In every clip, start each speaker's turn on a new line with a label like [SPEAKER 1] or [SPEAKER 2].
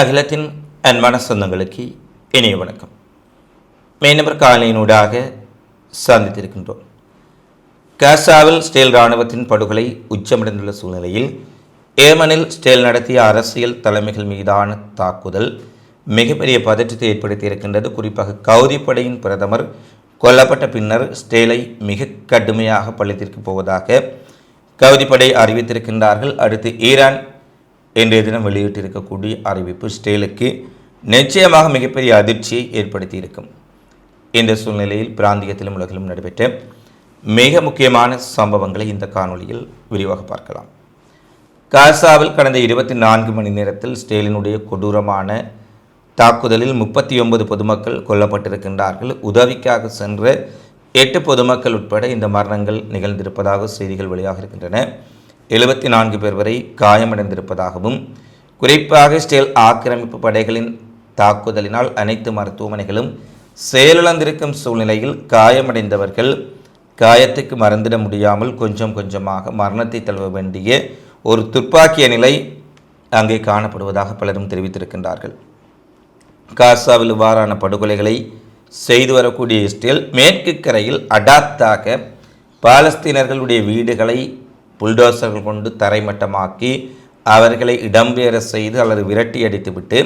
[SPEAKER 1] அகிலத்தின் அன்பான சொந்தங்களுக்கு இணைய வணக்கம். மெய்நபர் காலையினூடாக சந்தித்திருக்கின்றோம் காசாவில் ஸ்டேல் இராணுவத்தின் படுகொலை உச்சமடைந்துள்ள சூழ்நிலையில் ஏமனில் ஸ்டேல் நடத்திய அரசியல் தலைமைகள் மீதான தாக்குதல் மிகப்பெரிய பதற்றத்தை ஏற்படுத்தியிருக்கின்றது குறிப்பாக கவுதிப்படையின் பிரதமர் கொல்லப்பட்ட பின்னர் ஸ்டேலை மிக கடுமையாக பள்ளித்திற்கு போவதாக கவுதிப்படை அறிவித்திருக்கின்றார்கள். அடுத்து ஈரான் இன்றைய தினம் வெளியிட்டிருக்கக்கூடிய அறிவிப்பு ஸ்டேலுக்கு நிச்சயமாக மிகப்பெரிய அதிர்ச்சியை ஏற்படுத்தியிருக்கும். இந்த சூழ்நிலையில் பிராந்தியத்திலும் உலகிலும் நடைபெற்ற மிக முக்கியமான சம்பவங்களை இந்த காணொளியில் விரிவாக பார்க்கலாம். காசாவில் கடந்த இருபத்தி நான்கு மணி நேரத்தில் ஸ்டேலினுடைய கொடூரமான தாக்குதலில் முப்பத்தி ஒன்பது பொதுமக்கள் கொல்லப்பட்டிருக்கின்றார்கள். உதவிக்காக சென்ற எட்டு பொதுமக்கள் உட்பட இந்த மரணங்கள் நிகழ்ந்திருப்பதாக செய்திகள் வெளியாக இருக்கின்றன எழுபத்தி நான்கு பேர் வரை காயமடைந்திருப்பதாகவும் குறிப்பாக ஸ்டேல் ஆக்கிரமிப்பு படைகளின் தாக்குதலினால் அனைத்து மருத்துவமனைகளும் செயலிழந்திருக்கும் சூழ்நிலையில் காயமடைந்தவர்கள் காயத்துக்கு மறந்திட முடியாமல் கொஞ்சம் கொஞ்சமாக மரணத்தை தழுவ வேண்டிய ஒரு துப்பாக்கிய நிலை அங்கே காணப்படுவதாக பலரும் தெரிவித்திருக்கின்றார்கள். காசாவில் இவ்வாறான படுகொலைகளை செய்து வரக்கூடிய இஸ்ரேல் மேற்கு கரையில் அடாத்தாக பாலஸ்தீனர்களுடைய வீடுகளை புல்டோசர்கள் கொண்டு தரைமட்டமாக்கி அவர்களை இடம்பெயர செய்து அல்லது விரட்டி அடித்துவிட்டு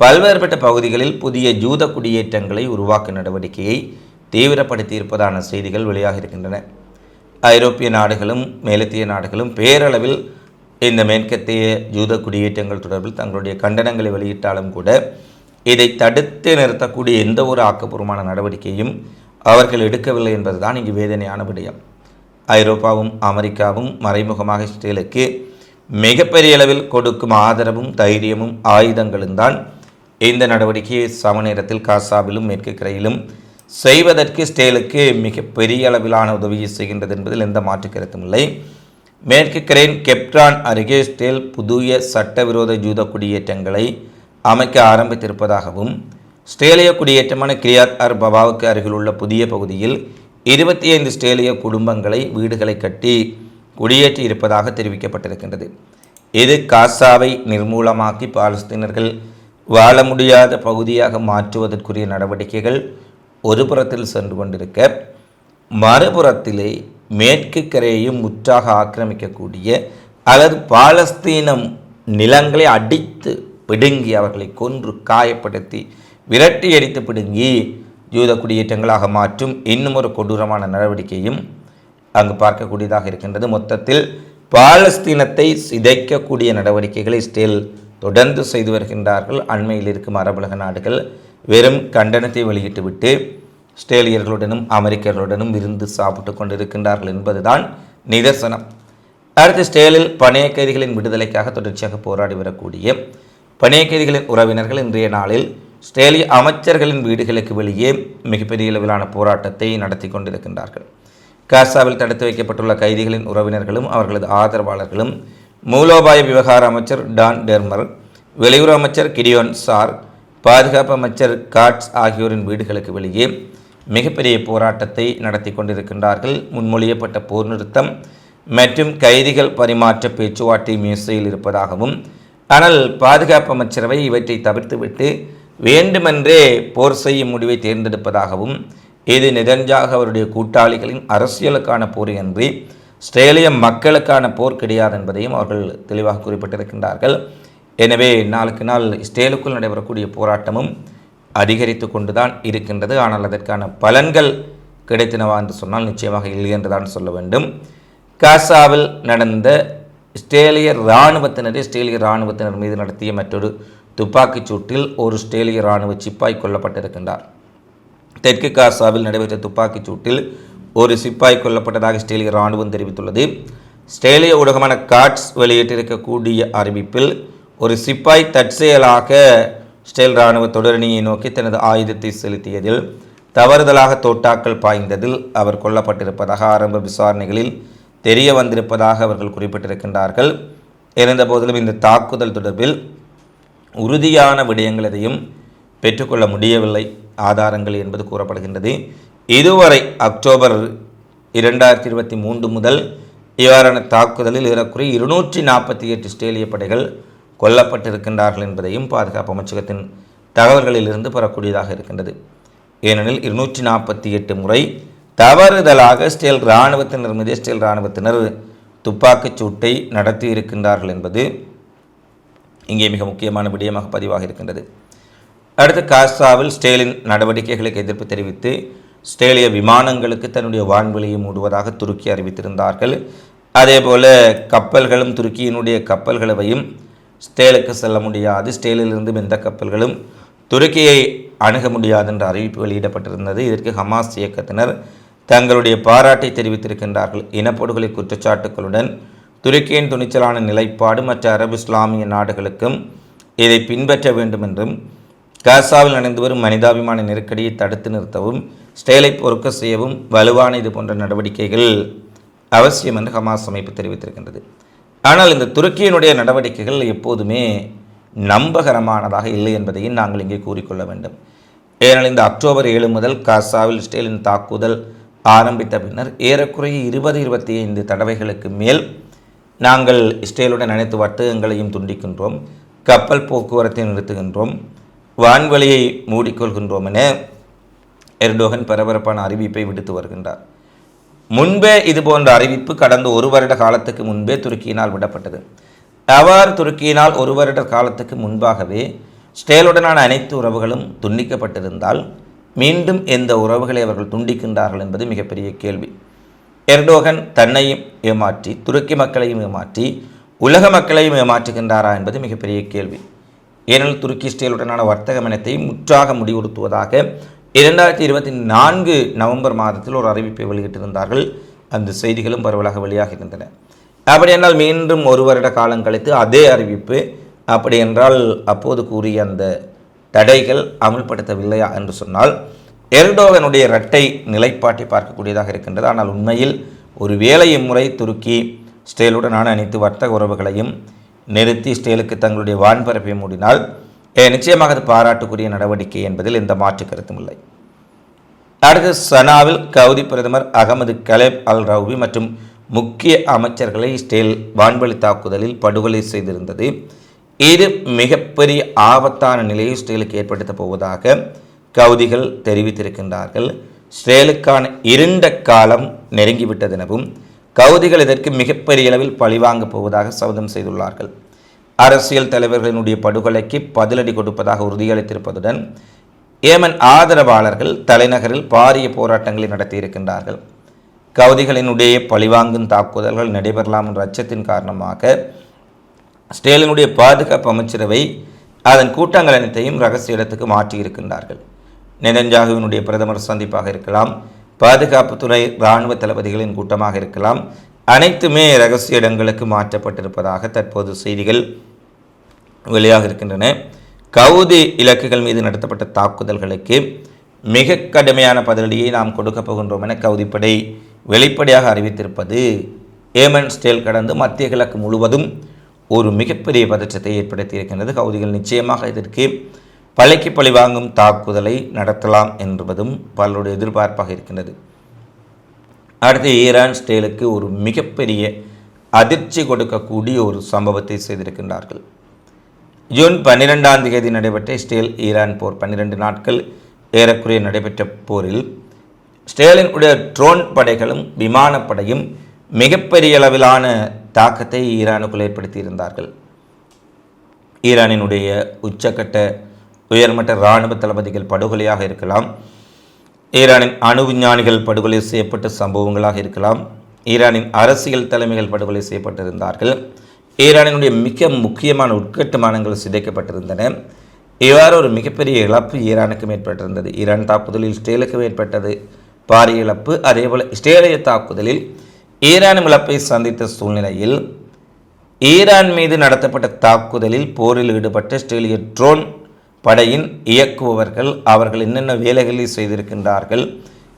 [SPEAKER 1] பல்வேறுபட்ட பகுதிகளில் புதிய ஜூத குடியேற்றங்களை உருவாக்கும் நடவடிக்கையை தீவிரப்படுத்தியிருப்பதான செய்திகள் வெளியாக இருக்கின்றன. ஐரோப்பிய நாடுகளும் மேலத்திய நாடுகளும் பேரளவில் இந்த மேற்கத்திய ஜூத குடியேற்றங்கள் தொடர்பில் தங்களுடைய கண்டனங்களை வெளியிட்டாலும் கூட இதை தடுத்து நிறுத்தக்கூடிய எந்த ஒரு ஆக்கப்பூர்வமான நடவடிக்கையும் அவர்கள் எடுக்கவில்லை என்பதுதான் இங்கு வேதனையான விடயம். ஐரோப்பாவும் அமெரிக்காவும் மறைமுகமாக இஸ்ரேலுக்கு மிகப்பெரிய அளவில் கொடுக்கும் ஆதரவும் தைரியமும் ஆயுதங்களும் தான் இந்த நடவடிக்கையை சம நேரத்தில் காசாவிலும் மேற்கு கரையிலும் செய்வதற்கு ஸ்டேலுக்கு மிக பெரிய அளவிலான உதவியை செய்கின்றது என்பதில் எந்த மாற்று கருத்தும் இல்லை. மேற்கு கரையின் கெப்டான் அருகே ஸ்டேல் புதிய சட்டவிரோத ஜூத குடியேற்றங்களை அமைக்க ஆரம்பித்திருப்பதாகவும் இஸ்ரேலிய குடியேற்றமான கிரியாத் அர் பபாவுக்கு அருகிலுள்ள புதிய பகுதியில் இருபத்தி ஐந்து ஸ்டேலிய குடும்பங்களை வீடுகளை கட்டி குடியேற்றி இருப்பதாக தெரிவிக்கப்பட்டிருக்கின்றது. இது காசாவை நிர்மூலமாக்கி பாலஸ்தீனர்கள் வாழ முடியாத பகுதியாக மாற்றுவதற்குரிய நடவடிக்கைகள் ஒரு புறத்தில் சென்று கொண்டிருக்க மறுபுறத்திலே மேற்கு கரையையும் முற்றாக ஆக்கிரமிக்கக்கூடிய அல்லது பாலஸ்தீனம் நிலங்களை அடித்து பிடுங்கி அவர்களை கொன்று காயப்படுத்தி விரட்டி அடித்து பிடுங்கி யூத குடியேற்றங்களாக மாற்றும் இன்னும் ஒரு கொடூரமான நடவடிக்கையும் அங்கு பார்க்கக்கூடியதாக இருக்கின்றது. மொத்தத்தில் பாலஸ்தீனத்தை சிதைக்கக்கூடிய நடவடிக்கைகளை இஸ்ரேல் தொடர்ந்து செய்து வருகின்றார்கள். அண்மையில் இருக்கும் அரபுலக நாடுகள் வெறும் கண்டனத்தை வெளியிட்டுவிட்டு ஸ்டேலியர்களுடனும் அமெரிக்கர்களுடனும் இருந்து சாப்பிட்டு கொண்டிருக்கின்றார்கள் என்பதுதான் நிதர்சனம். அடுத்து ஸ்டேலில் பணைய கைதிகளின் விடுதலைக்காக தொடர்ச்சியாக போராடி வரக்கூடிய பணைய கைதிகளின் உறவினர்கள் இன்றைய நாளில் ஸ்டேலிய அமைச்சர்களின் வீடுகளுக்கு வெளியே மிகப்பெரிய அளவிலான போராட்டத்தை நடத்தி கொண்டிருக்கின்றார்கள். காசாவில் தடுத்து வைக்கப்பட்டுள்ள கைதிகளின் உறவினர்களும் அவர்களது ஆதரவாளர்களும் மூலோபாய விவகார அமைச்சர் டான் டெர்மர் வெளியுறவு அமைச்சர் கிடியோன் சார் பாதுகாப்பு அமைச்சர் காட்ஸ் ஆகியோரின் வீடுகளுக்கு வெளியே மிகப்பெரிய போராட்டத்தை நடத்தி கொண்டிருக்கின்றார்கள். முன்மொழியப்பட்ட போர் நிறுத்தம் மற்றும் கைதிகள் பரிமாற்ற பேச்சுவார்த்தை மேசையில் இருப்பதாகவும் ஆனால் பாதுகாப்பு அமைச்சரவை இவற்றை தவிர்த்துவிட்டு வேண்டுமென்றே போர் செய்யும் முடிவை தேர்ந்தெடுப்பதாகவும் இது நிதஞ்சாக அவருடைய கூட்டாளிகளின் அரசியலுக்கான போர் என்று ஸ்ட்ரேலிய மக்களுக்கான போர் கிடையாது என்பதையும் அவர்கள் தெளிவாக குறிப்பிட்டிருக்கின்றார்கள். எனவே நாளுக்கு நாள் ஸ்டேலுக்குள் நடைபெறக்கூடிய போராட்டமும் அதிகரித்து கொண்டுதான் இருக்கின்றது. ஆனால் அதற்கான பலன்கள் கிடைத்தனவா என்று சொன்னால் நிச்சயமாக இல்லை என்றுதான் சொல்ல வேண்டும். காசாவில் நடந்த ஸ்டேலிய இராணுவத்தினரே ஸ்டேலிய இராணுவத்தினர் மீது நடத்திய மற்றொரு துப்பாக்கிச் சூட்டில் ஒரு ஸ்டேலிய இராணுவ சிப்பாய் கொல்லப்பட்டிருக்கின்றார். தெற்கு காசாவில் நடைபெற்ற துப்பாக்கிச் சூட்டில் ஒரு சிப்பாய் கொல்லப்பட்டதாக ஸ்டேலிய இராணுவம் தெரிவித்துள்ளது. ஸ்டேலிய ஊடகமான காட்ஸ் வெளியிட்டிருக்கக்கூடிய அறிவிப்பில் ஒரு சிப்பாய் தற்செயலாக ஸ்டேல் இராணுவ தொடரணியை நோக்கி தனது ஆயுதத்தை செலுத்தியதில் தவறுதலாக தோட்டாக்கள் பாய்ந்ததில் அவர் கொல்லப்பட்டிருப்பதாக ஆரம்ப விசாரணைகளில் தெரிய வந்திருப்பதாக அவர்கள் குறிப்பிட்டிருக்கின்றார்கள். இருந்தபோதிலும் இந்த தாக்குதல் தொடர்பில் உறுதியான விடயங்கள் எதையும் பெற்றுக்கொள்ள முடியவில்லை. ஆதாரங்கள் என்பது கூறப்படுகின்றது. இதுவரை அக்டோபர் இரண்டாயிரத்தி இருபத்தி மூன்று முதல் இவ்வாறான தாக்குதலில் ஏறக்குறைய இருநூற்றி நாற்பத்தி எட்டு ஸ்டேலிய படைகள் கொல்லப்பட்டிருக்கின்றார்கள் என்பதையும் பாதுகாப்பு அமைச்சகத்தின் தகவல்களிலிருந்து பெறக்கூடியதாக இருக்கின்றது. ஏனெனில் இருநூற்றி நாற்பத்தி எட்டு முறை தவறுதலாக ஸ்டேல் இராணுவத்தினர் மீது ஸ்டேல் இராணுவத்தினர் துப்பாக்கிச் சூட்டை நடத்தி இருக்கின்றார்கள் என்பது இங்கே மிக முக்கியமான விடயமாக பதிவாக இருக்கின்றது. அடுத்து காசாவில் ஸ்டேலின் நடவடிக்கைகளுக்கு எதிர்ப்பு தெரிவித்து ஸ்டேலிய விமானங்களுக்கு தன்னுடைய வான்வெளியை மூடுவதாக துருக்கி அறிவித்திருந்தார்கள். அதேபோல் கப்பல்களும் துருக்கியினுடைய கப்பல்களவையும் ஸ்டேலுக்கு செல்ல முடியாது. ஸ்டேலிலிருந்து எந்த கப்பல்களும் துருக்கியை அணுக முடியாது என்ற அறிவிப்பு வெளியிடப்பட்டிருந்தது. இதற்கு ஹமாஸ் இயக்கத்தினர் தங்களுடைய பாராட்டை தெரிவித்திருக்கின்றார்கள். இனப்படுகொலை குற்றச்சாட்டுகளுடன் துருக்கியின் துணிச்சலான நிலைப்பாடு மற்ற அரபு இஸ்லாமிய நாடுகளுக்கும் இதை பின்பற்ற வேண்டும் என்றும் காசாவில் நடந்து வரும் மனிதாபிமான நெருக்கடியை தடுத்து நிறுத்தவும் ஸ்டேலை பொறுக்க செய்யவும் வலுவான இது போன்ற நடவடிக்கைகள் அவசியம் என்று ஹமாஸ் அமைப்பு தெரிவித்திருக்கின்றது. ஆனால் இந்த துருக்கியினுடைய நடவடிக்கைகள் எப்போதுமே நம்பகரமானதாக இல்லை என்பதையும் நாங்கள் இங்கே கூறிக்கொள்ள வேண்டும். ஏனெனில் இந்த அக்டோபர் ஏழு முதல் காசாவில் ஸ்டேலின் தாக்குதல் ஆரம்பித்த பின்னர் ஏறக்குறைய இருபது இருபத்தி ஐந்து தடவைகளுக்கு மேல் நாங்கள் இஸ்ரேலுடன் அனைத்து வர்த்தகங்களையும் துண்டிக்கின்றோம் கப்பல் போக்குவரத்தை நிறுத்துகின்றோம் வான்வெளியை மூடிக்கொள்கின்றோம் என எர்டோகன் பரபரப்பான அறிவிப்பை விடுத்து வருகின்றார். முன்பே இது போன்ற அறிவிப்பு கடந்த ஒரு வருட காலத்துக்கு முன்பே துருக்கியினால் விடப்பட்டது. அவ்வாறு துருக்கியினால் ஒரு வருட காலத்துக்கு முன்பாகவே ஸ்டேலுடனான அனைத்து உறவுகளும் துண்டிக்கப்பட்டிருந்தால் மீண்டும் எந்த உறவுகளை அவர்கள் துண்டிக்கின்றார்கள் என்பது மிகப்பெரிய கேள்வி. எர்டோகன் தன்னையும் ஏமாற்றி துருக்கி மக்களையும் ஏமாற்றி உலக மக்களையும் ஏமாற்றுகின்றாரா என்பது மிகப்பெரிய கேள்வி. ஏனெனில் துருக்கி ஸ்டேலுடனான வர்த்தக மனத்தை முற்றாக முடிவுறுத்துவதாக இரண்டாயிரத்தி இருபத்தி நான்கு நவம்பர் மாதத்தில் ஒரு அறிவிப்பை வெளியிட்டிருந்தார்கள். அந்த செய்திகளும் பரவலாக வெளியாகியிருந்தன. அப்படி என்றால் மீண்டும் ஒரு வருட காலம் கழித்து அதே அறிவிப்பு அப்படி என்றால் அப்போது கூறிய அந்த தடைகள் அமல்படுத்தவில்லையா என்று சொன்னால் எர்டோகனுடைய இரட்டை நிலைப்பாட்டை பார்க்கக்கூடியதாக இருக்கின்றது. ஆனால் உண்மையில் ஒரு வேலை இம்முறை துருக்கி ஸ்டேலுடனான அனைத்து வர்த்தக உறவுகளையும் நிறுத்தி ஸ்டேலுக்கு தங்களுடைய வான்பரப்பை மூடினால் நிச்சயமாக அது பாராட்டுக்குரிய நடவடிக்கை என்பதில் எந்த மாற்று கருத்தும் இல்லை. அடுத்து சனாவில் கவுதி பிரதமர் அகமது கலேப் அல் ரவுபி மற்றும் முக்கிய அமைச்சர்களை ஸ்டேல் வான்வழி தாக்குதலில் படுகொலை செய்திருந்தது. இது மிகப்பெரிய ஆபத்தான நிலையை ஸ்டேலுக்கு ஏற்படுத்தப் போவதாக கவுதிகள் தெரிவித்திருக்கின்றார்கள். ஸ்ரேலுக்கான இருண்ட காலம் நெருங்கிவிட்டதெனவும் கவுதிகள் இதற்கு மிகப்பெரிய அளவில் பழிவாங்கப் போவதாக சபதம் செய்துள்ளார்கள். அரசியல் தலைவர்களினுடைய படுகொலைக்கு பதிலடி கொடுப்பதாக உறுதியளித்திருப்பதுடன் ஏமன் ஆதரவாளர்கள் தலைநகரில் பாரிய போராட்டங்களை நடத்தியிருக்கின்றார்கள். கவுதிகளினுடைய பழிவாங்கும் தாக்குதல்கள் நடைபெறலாம் என்ற அச்சத்தின் காரணமாக ஸ்டேலினுடைய பாதுகாப்பு அமைச்சரவை அதன் கூட்டங்கள் அனைத்தையும் ரகசிய இடத்துக்கு மாற்றியிருக்கின்றார்கள். நெதன்ஜாகுவினுடைய பிரதமர் சந்திப்பாக இருக்கலாம். பாதுகாப்புத்துறை இராணுவ தளபதிகளின் கூட்டமாக இருக்கலாம். அனைத்துமே ரகசிய இடங்களுக்கு மாற்றப்பட்டிருப்பதாக தற்போது செய்திகள் வெளியாக இருக்கின்றன. கவுதி இலக்குகள் மீது நடத்தப்பட்ட தாக்குதல்களுக்கு மிக கடுமையான பதிலடியை நாம் கொடுக்கப் போகின்றோம் என கவுதிப்படை வெளிப்படையாக அறிவித்திருப்பது ஏமன் ஸ்டேல் கடந்து மத்திய கிழக்கு முழுவதும் ஒரு மிகப்பெரிய பதற்றத்தை ஏற்படுத்தியிருக்கின்றது. கவுதிகள் நிச்சயமாக இதற்கு பழைக்கு பழி வாங்கும் தாக்குதலை நடத்தலாம் என்பதும் பலருடைய எதிர்பார்ப்பாக இருக்கின்றது. அடுத்து ஈரான் ஸ்டேலுக்கு ஒரு மிகப்பெரிய அதிர்ச்சி கொடுக்கக்கூடிய ஒரு சம்பவத்தை செய்திருக்கின்றார்கள். ஜூன் பன்னிரெண்டாம் தேதி நடைபெற்ற ஸ்டேல் ஈரான் போர் பன்னிரெண்டு நாட்கள் ஏறக்குறைய நடைபெற்ற போரில் ஸ்டேலின் உடைய ட்ரோன் படைகளும் விமானப்படையும் மிகப்பெரிய அளவிலான தாக்கத்தை ஈரானுக்குள் ஏற்படுத்தியிருந்தார்கள். ஈரானினுடைய உச்சக்கட்ட உயர்மட்ட இராணுவ தளபதிகள் படுகொலையாக இருக்கலாம். ஈரானின் அணு விஞ்ஞானிகள் படுகொலை செய்யப்பட்ட சம்பவங்களாக இருக்கலாம். ஈரானின் அரசியல் தலைமைகள் படுகொலை செய்யப்பட்டிருந்தார்கள். ஈரானினுடைய மிக முக்கியமான உட்கட்டுமானங்கள் சிதைக்கப்பட்டிருந்தன. இவ்வாறு ஒரு மிகப்பெரிய இழப்பு ஈரானுக்கும் ஏற்பட்டிருந்தது ஈரான் தாக்குதலில் ஸ்டேலுக்கும் ஏற்பட்டது பாரிய இழப்பு. அதேபோல் இஸ்ரேலிய தாக்குதலில் ஈரான் இழப்பை சந்தித்த சூழ்நிலையில் ஈரான் மீது நடத்தப்பட்ட தாக்குதலில் போரில் ஈடுபட்ட இஸ்ரேலிய ட்ரோன் படையின் இயக்குபவர்கள் அவர்கள் என்னென்ன வேலைகளை செய்திருக்கின்றார்கள்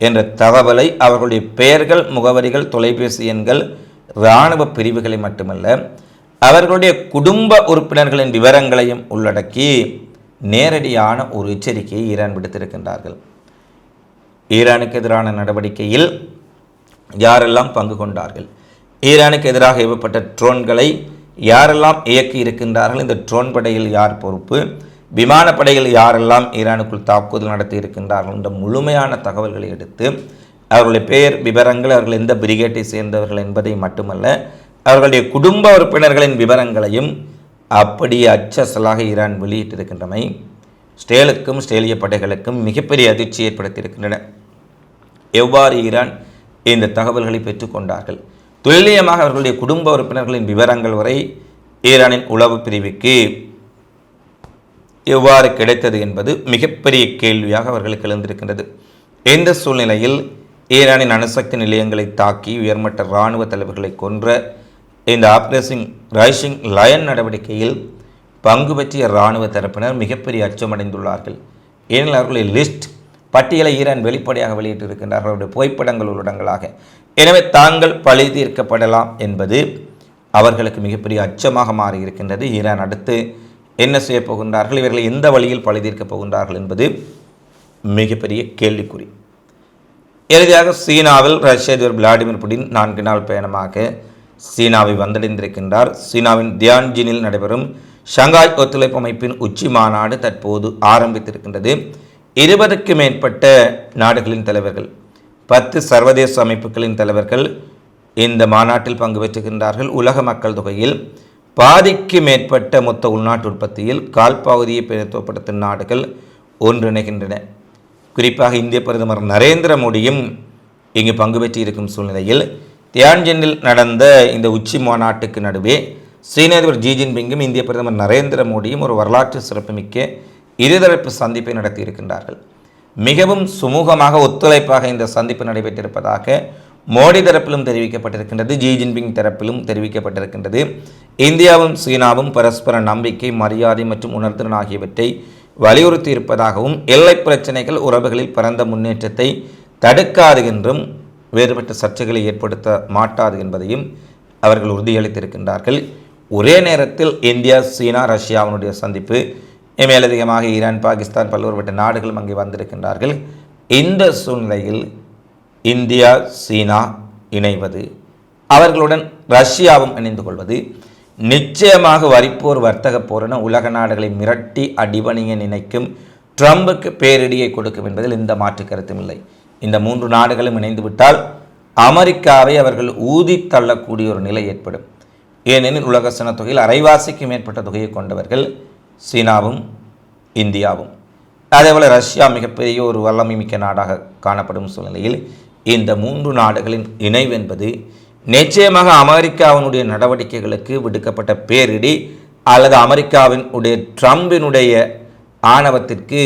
[SPEAKER 1] என்ற தகவலை அவர்களுடைய பெயர்கள் முகவரிகள் தொலைபேசி எண்கள் இராணுவ பிரிவுகளை மட்டுமல்ல அவர்களுடைய குடும்ப உறுப்பினர்களின் விவரங்களையும் உள்ளடக்கி நேரடியான ஒரு எச்சரிக்கையை ஈரான் விடுத்திருக்கின்றார்கள். ஈரானுக்கு எதிரான நடவடிக்கையில் யாரெல்லாம் பங்கு கொண்டார்கள்? ஈரானுக்கு எதிராக ஏவப்பட்ட ட்ரோன்களை யாரெல்லாம் இயக்கி இருக்கின்றார்கள் இந்த ட்ரோன் படையில் யார் பொறுப்பு? விமானப்படைகள் யாரெல்லாம் ஈரானுக்குள் தாக்குதல் நடத்தி இருக்கின்றார்கள் என்ற முழுமையான தகவல்களை எடுத்து அவர்களுடைய பெயர் விவரங்கள் அவர்கள் எந்த பிரிகேட்டை சேர்ந்தவர்கள் என்பதை மட்டுமல்ல அவர்களுடைய குடும்ப உறுப்பினர்களின் விவரங்களையும் அப்படியே அச்சசலாக ஈரான் வெளியிட்டிருக்கின்றமை ஸ்டேலுக்கும் ஸ்டேலிய படைகளுக்கும் மிகப்பெரிய அதிர்ச்சி ஏற்படுத்தியிருக்கின்றன. எவ்வாறு ஈரான் இந்த தகவல்களை பெற்றுக்கொண்டார்கள் துல்லியமாக அவர்களுடைய குடும்ப உறுப்பினர்களின் விவரங்கள் வரை ஈரானின் உளவு பிரிவுக்கு எவ்வாறு கிடைத்தது என்பது மிகப்பெரிய கேள்வியாக அவர்களுக்கு எழுந்திருக்கின்றது. இந்த சூழ்நிலையில் ஈரானின் அணுசக்தி நிலையங்களை தாக்கி உயர்மட்ட இராணுவ தலைவர்களை கொன்ற இந்த ஆப்ரேசிங் ரைசிங் லயன் நடவடிக்கையில் பங்கு பற்றிய இராணுவ தரப்பினர் மிகப்பெரிய அச்சமடைந்துள்ளார்கள். ஏனெனில் அவர்களுடைய லிஸ்ட் பட்டியலை ஈரான் வெளிப்படையாக வெளியிட்டிருக்கின்றார் அவருடைய புகைப்படங்கள் உள்ளடங்களாக எனவே தாங்கள் பழி தீர்க்கப்படலாம் என்பது அவர்களுக்கு மிகப்பெரிய அச்சமாக மாறியிருக்கின்றது. ஈரான் அடுத்து என்ன செய்ய போகின்றார்கள்? இவர்களை எந்த வழியில் பழி தீர்க்கப் போகின்றார்கள் என்பது மிகப்பெரிய கேள்விக்குறி. இறுதியாக சீனாவில் ரஷ்ய அதிபர் விளாடிமிர் புடின் நான்கு நாள் பயணமாக சீனாவை வந்தடைந்திருக்கின்றார். சீனாவின் தியான்ஜினில் நடைபெறும் ஷங்காய் ஒத்துழைப்பு அமைப்பின் உச்சி மாநாடு தற்போது ஆரம்பித்திருக்கின்றது. இருபதுக்கு மேற்பட்ட நாடுகளின் தலைவர்கள் பத்து சர்வதேச அமைப்புகளின் தலைவர்கள் இந்த மாநாட்டில் பங்கு பெற்றுகின்றார்கள். உலக மக்கள் தொகையில் பாதிக்கு மேற்பட்ட மொத்த உள்நாட்டு உற்பத்தியில் கால்பகுதியை பிரதித்துவப்படுத்தும் நாடுகள் ஒன்றிணைகின்றன. குறிப்பாக இந்திய பிரதமர் நரேந்திர மோடியும் இங்கு பங்கு பெற்றிருக்கும் சூழ்நிலையில் தியான்ஜனில் நடந்த இந்த உச்சி மாநாட்டுக்கு நடுவே ஸ்ரீநகர் ஜி ஜின்பிங்கும் இந்திய பிரதமர் நரேந்திர மோடியும் ஒரு வரலாற்று சிறப்புமிக்க இருதரப்பு சந்திப்பை நடத்தியிருக்கின்றார்கள். மிகவும் சுமூகமாக ஒத்துழைப்பாக இந்த சந்திப்பு நடைபெற்றிருப்பதாக மோடி தரப்பிலும் தெரிவிக்கப்பட்டிருக்கின்றது ஜி ஜின்பிங் தரப்பிலும் தெரிவிக்கப்பட்டிருக்கின்றது. இந்தியாவும் சீனாவும் பரஸ்பர நம்பிக்கை மரியாதை மற்றும் உணர்திறன் ஆகியவற்றை வலியுறுத்தி இருப்பதாகவும் எல்லை பிரச்சனைகள் உறவுகளில் பரந்த முன்னேற்றத்தை தடுக்காது என்றும் வேறுபட்ட சர்ச்சைகளை ஏற்படுத்த மாட்டாது என்பதையும் அவர்கள் உறுதியளித்திருக்கின்றார்கள். ஒரே நேரத்தில் இந்தியா சீனா ரஷ்யாவினுடைய சந்திப்பு மேலதிகமாக ஈரான் பாகிஸ்தான் பல்வேறுபட்ட நாடுகளும் அங்கே வந்திருக்கின்றார்கள். இந்த சூழ்நிலையில் இந்தியா சீனா இணைவது அவர்களுடன் ரஷ்யாவும் இணைந்து கொள்வது நிச்சயமாக வரிப்போர் வர்த்தக போரென உலக நாடுகளை மிரட்டி அடிபணிய நினைக்கும் ட்ரம்புக்கு பேரிடியை கொடுக்கும் என்பதில் எந்த மாற்று கருத்தும் இல்லை. இந்த மூன்று நாடுகளும் இணைந்துவிட்டால் அமெரிக்காவை அவர்கள் ஊதி தள்ளக்கூடிய ஒரு நிலை ஏற்படும். ஏனெனில் உலக சனத்தொகையில் அரைவாசிக்கு மேற்பட்ட தொகையை கொண்டவர்கள் சீனாவும் இந்தியாவும். அதேபோல் ரஷ்யா மிகப்பெரிய ஒரு வல்லமை மிக்க நாடாக காணப்படும் சூழ்நிலையில் இந்த மூன்று நாடுகளின் இணைவென்பது நிச்சயமாக அமெரிக்காவினுடைய நடவடிக்கைகளுக்கு விடுக்கப்பட்ட பேரிடி அல்லது அமெரிக்காவின் உடைய ட்ரம்பினுடைய ஆணவத்திற்கு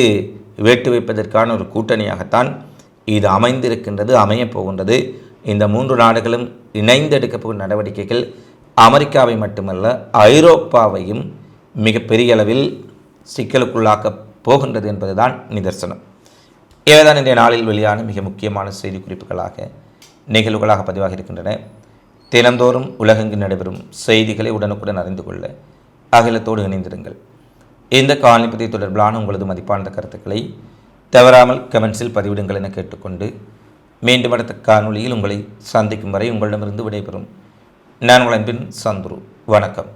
[SPEAKER 1] வேட்டு வைப்பதற்கான ஒரு கூட்டணியாகத்தான் இது அமைந்திருக்கின்றது அமையப் போகின்றது. இந்த மூன்று நாடுகளும் இணைந்து எடுக்கப்போகும் நடவடிக்கைகள் அமெரிக்காவை மட்டுமல்ல ஐரோப்பாவையும் மிகப்பெரிய அளவில் சிக்கலுக்குள்ளாக்க போகின்றது என்பதுதான் நிதர்சனம். இவைதான் இன்றைய நாளில் வெளியான மிக முக்கியமான செய்தி குறிப்புகளாக நிகழ்வுகளாக பதிவாக இருக்கின்றன. தினந்தோறும் உலகெங்கு நடைபெறும் செய்திகளை உடனுக்குடன் அறிந்து கொள்ள அகிலத்தோடு இணைந்திருங்கள். இந்த காலனிப்பதி தொடர்பிலான உங்களது மதிப்பான கருத்துக்களை தவறாமல் கமெண்ட்ஸில் பதிவிடுங்கள் என கேட்டுக்கொண்டு மீண்டும் அடுத்த காணொளியில் உங்களை சந்திக்கும் வரை உங்களிடமிருந்து விடைபெறும் நான் உங்கள் அன்பின் சந்துரு. வணக்கம்.